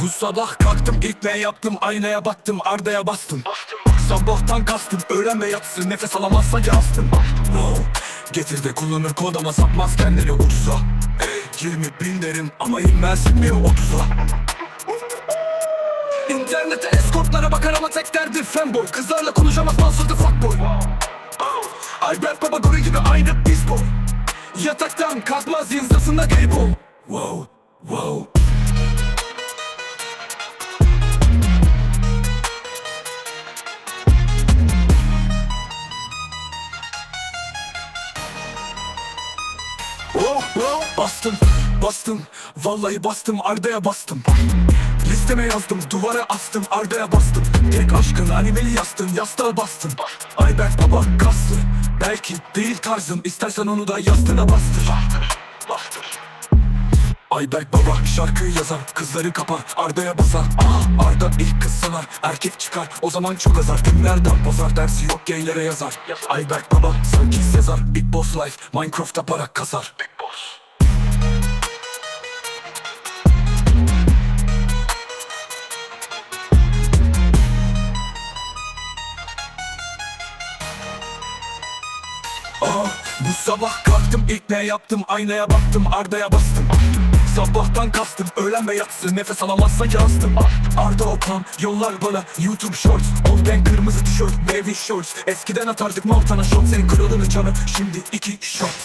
Bu sabah kalktım ilk ne yaptım? Aynaya baktım Arda'ya bastım. Sabahtan kastım öğlen ve yatsı nefes alamazsa yazdım wow. Getir de kullanır kod ama satmaz kendini ucuza. Ey, 20 bin derim ama inmez mi 30'a İnternette eskortlara bakar ama tek derdi fanboy. Kızlarla konuşamaz mansızdı fuckboy. Rap baba gori gibi aynı biz boy. Yataktan kalkmaz yıldızında gay boy. Wow, wow Oh, oh. Bastım, bastım, vallahi bastım, Arda'ya bastım. Listeme yazdım, duvara astım, Arda'ya bastım. Tek aşkın animeli yastın, yastığa bastım. Ayberk baba kaslı, belki değil tarzım. İstersen onu da yastığına bastır. Ayberk baba şarkıyı yazar Kızları kapar Arda'ya basar. Aa, Arda ilk kız sanar Erkek çıkar. O zaman çok azar Günlerden pazar dersi yok gaylere yazar. Ayberk baba sanki Sezar Big Boss Life Minecraft'ta para kasar bu sabah kalktım ilk ne yaptım? Aynaya baktım Arda'ya bastım. Sabahtan kastım öğlen ve yatsı nefes alamazsa yazdım Arda Okan yollar bana YouTube Shorts. Ol ben kırmızı tişört baby shorts. Eskiden atardık mortana shot Senin kralını canı. Şimdi iki shot